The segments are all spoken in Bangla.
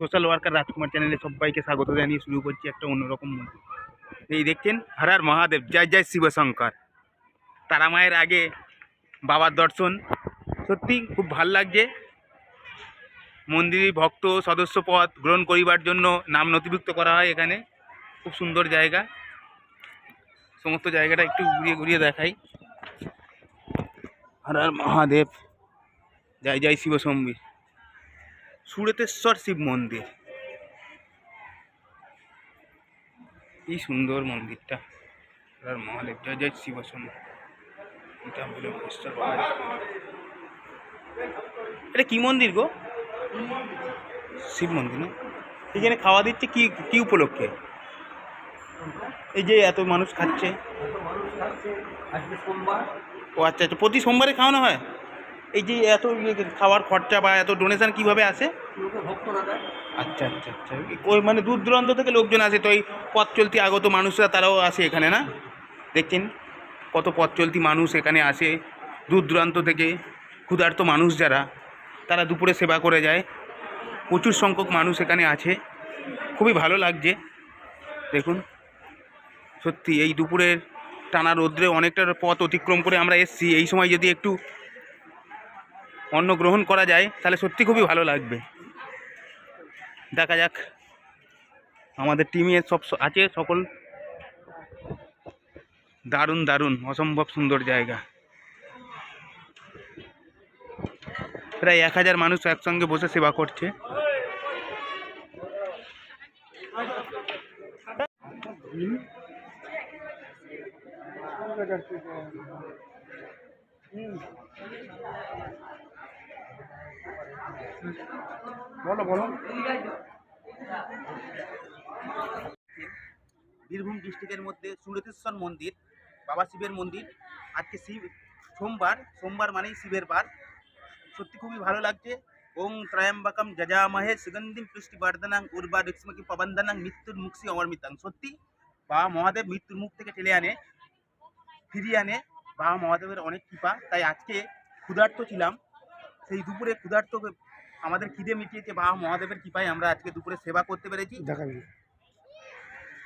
সোশ্যাল ওয়ার্কার রাজকুমার চ্যানেলে সবাইকে স্বাগত জানিয়ে শুরু করছি একটা অন্যরকম মন্দির এই দেখছেন হরার মহাদেব, জয় জয় শিবশঙ্কর তারা মায়ের আগে বাবার দর্শন। সত্যি খুব ভালো লাগছে। মন্দিরে ভক্ত সদস্য পদ গ্রহণ করিবার জন্য নাম নথিভুক্ত করা হয় এখানে। খুব সুন্দর জায়গা। সমস্ত জায়গাটা একটু ঘুরিয়ে ঘুরিয়ে দেখাই। হরার মহাদেব, জয় জয় শিবশম্বী সুরেতেশ্বর শিব মন্দির। এই সুন্দর মন্দিরটা। আর মহাদেব জয় জয় শিবসম এটা। এটা কি মন্দির গো? শিব মন্দির না? এখানে খাওয়া দিচ্ছে কি কি উপলক্ষে? এই যে এত মানুষ খাচ্ছে। ও আচ্ছা আচ্ছা প্রতি সোমবারে খাওয়ানো হয়? এই যে এত খাওয়ার খরচা বা এত ডোনেশন কীভাবে আসে? আচ্ছা আচ্ছা আচ্ছা। ওই মানে দূর দূরান্ত থেকে লোকজন আসে তো এই পথ চলতি আগত মানুষরা তারাও আসে এখানে, না? দেখছেন? কত পথ চলতি মানুষ এখানে আসে। দূর দূরান্ত থেকে ক্ষুধার্ত মানুষ যারা, তারা দুপুরে সেবা করে যায়। প্রচুর সংখ্যক মানুষ এখানে আছে। খুবই ভালো লাগছে। দেখুন, সত্যি এই দুপুরের টানা রোদ্রে অনেকটা পথ অতিক্রম করে আমরা এসছি। এই সময় যদি একটু অন্ন গ্রহণ করা যায়, তাহলে সত্যি খুবই ভালো লাগবে। দেখা যাক। আমাদের টিমে সব আছে সকল। দারুণ দারুণ, অসম্ভব সুন্দর জায়গা। প্রায় এক হাজার মানুষ একসঙ্গে বসে সেবা করছে। বলো বলো। বীরভূম ডিস্ট্রিক্টের মধ্যে সুরতেশ্বর মন্দির, বাবা শিবের মন্দির, আজকে শিব, সোমবার সোমবার মানেই শিবের বার। সত্যি খুবই ভালো লাগছে। ওং ত্রয়ম্বকম যজামহে সুগন্ধিম পুষ্টিবর্ধনাং উর্বা রিক্সমকি পবন্ধনাং মৃত্যুর মুক্সি অমরমিতাং। সত্যি, বাবা মহাদেব মৃত্যুর মুখ থেকে ঠেলে আনে, ফিরিয়ে আনে। বাবা মহাদেবের অনেক কৃপা। তাই আজকে ক্ষুধার্ত ছিলাম। সেই দুপুরে ক্ষুধার্ত আমাদের খিদে মিটিয়েছে বাবা মহাদেবের কৃপায় আমরা আজকে দুপুরে সেবা করতে পেরেছি।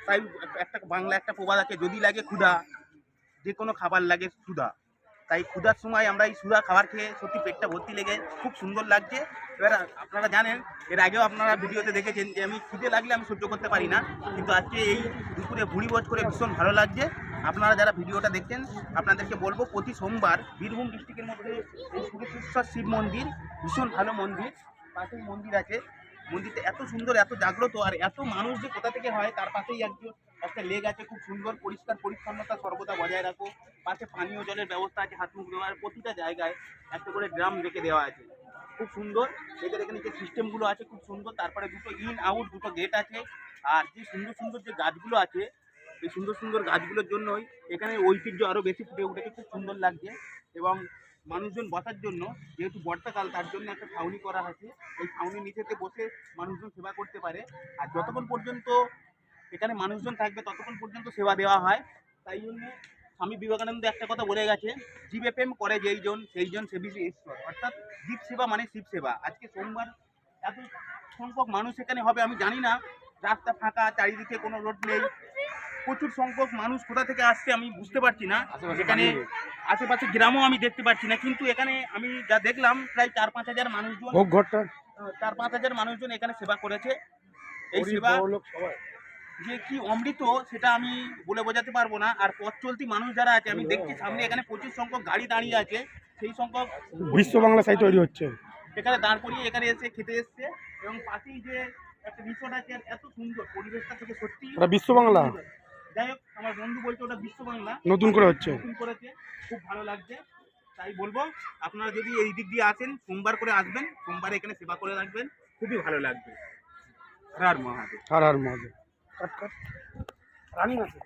তাই একটা বাংলা একটা প্রবাদ আছে যদি লাগে ক্ষুধা যে কোনো খাবার লাগে সুধা। তাই ক্ষুধার সময় আমরা এই সুধা খাবার খেয়ে সত্যি পেটটা ভর্তি লেগে খুব সুন্দর লাগছে। এবার আপনারা জানেন এর আগেও আপনারা ভিডিওতে দেখেছেন যে আমি খিদে লাগলে আমি সহ্য করতে পারি না কিন্তু আজকে এই দুপুরে ভুড়ি ভোজ করে ভীষণ ভালো লাগছে। আপনারা যারা ভিডিওটা দেখছেন, আপনাদেরকে বলব, প্রতি সোমবার বীরভূম ডিস্ট্রিক্টের মধ্যে এই সুরেশ্বর শিব মন্দির, ভীষণ ভালো মন্দির, পাশেই মন্দির আছে। মন্দিরটা এত সুন্দর, এত জাগ্রত, আর এত মানুষ যে কোথা থেকে হয়, তার পাশেই একজন, একটা লেক আছে খুব সুন্দর, পরিষ্কার পরিচ্ছন্নতা, সর্বদা বজায় রাখো। পাশে পানীয় জলের ব্যবস্থা আছে, হাত মুখ দেওয়ার প্রতিটা জায়গায় একটা করে ড্রাম রেখে দেওয়া আছে। খুব সুন্দর, এদের এখানে যে সিস্টেমগুলো আছে খুব সুন্দর, তারপরে দুটো ইন, আউট, দুটো গেট আছে। আর যে সুন্দর সুন্দর যে গাছগুলো আছে এই সুন্দর সুন্দর গাছগুলোর জন্যই এখানে ঐতিহ্য আরও বেশি ফুটে উঠেছে, খুব সুন্দর লাগছে। এবং মানুষজন বসার জন্য, যেহেতু বর্ষাকাল, তার জন্য একটা ছাউনি করা আছে এই ছাউনির নিচেতে বসে মানুষজন সেবা করতে পারে। আর যতক্ষণ পর্যন্ত এখানে মানুষজন থাকবে, ততক্ষণ পর্যন্ত সেবা দেওয়া হয়। তাই জন্য স্বামী বিবেকানন্দ একটা কথা বলে গেছে, জীবে প্রেম করে যেই জন, সেই জন সেবী ঈশ্বর। অর্থাৎ জীব সেবা মানে শিব সেবা। আজকে সোমবার, এত সংখ্যক মানুষ এখানে হবে, আমি জানি না। রাস্তা ফাঁকা, চারিদিকে কোনো রোড নেই। প্রচুর সংখ্যক মানুষ কোথা থেকে আসছে আমি বুঝতে পারছি না। আশেপাশে এখানে আশেপাশে গ্রামও আমি দেখতে পাচ্ছি না কিন্তু এখানে আমি যা দেখলাম প্রায় চার পাঁচ হাজার মানুষজন ভোগ চার পাঁচ হাজার মানুষজন এখানে সেবা করেছে। এই সেবা যে কি অমৃত সেটা আমি বলে বোঝাতে পারব না। আর পথ চলতি মানুষ যারা আছে আমি দেখছি সামনে এখানে প্রচুর সংখ্যক গাড়ি দাঁড়িয়ে আছে। সেই সংখ্যক বিশ্ব বাংলা সাহিত্য তৈরি হচ্ছে। এখানে দাঁড় করিয়ে এখানে এসে খেতে এসছে। এবং পাশেই যে একটা রিসোর্ট আছে এত সুন্দর পরিবেশটা থেকে সত্যি বিশ্ব বাংলা। আমার বন্ধু বলছে ওটা বিশ্ব বাংলা। নতুন করে হচ্ছে। নতুন করেছে খুব ভালো লাগছে। তাই বলব আপনারা যদি এই দিক দিয়ে আসেন সোমবার করে আসবেন সোমবার এখানে সেবা করে রাখবেন খুবই ভালো লাগবে। Har Har Mahadev. Har Har Mahadev. Cut cut. Running আছে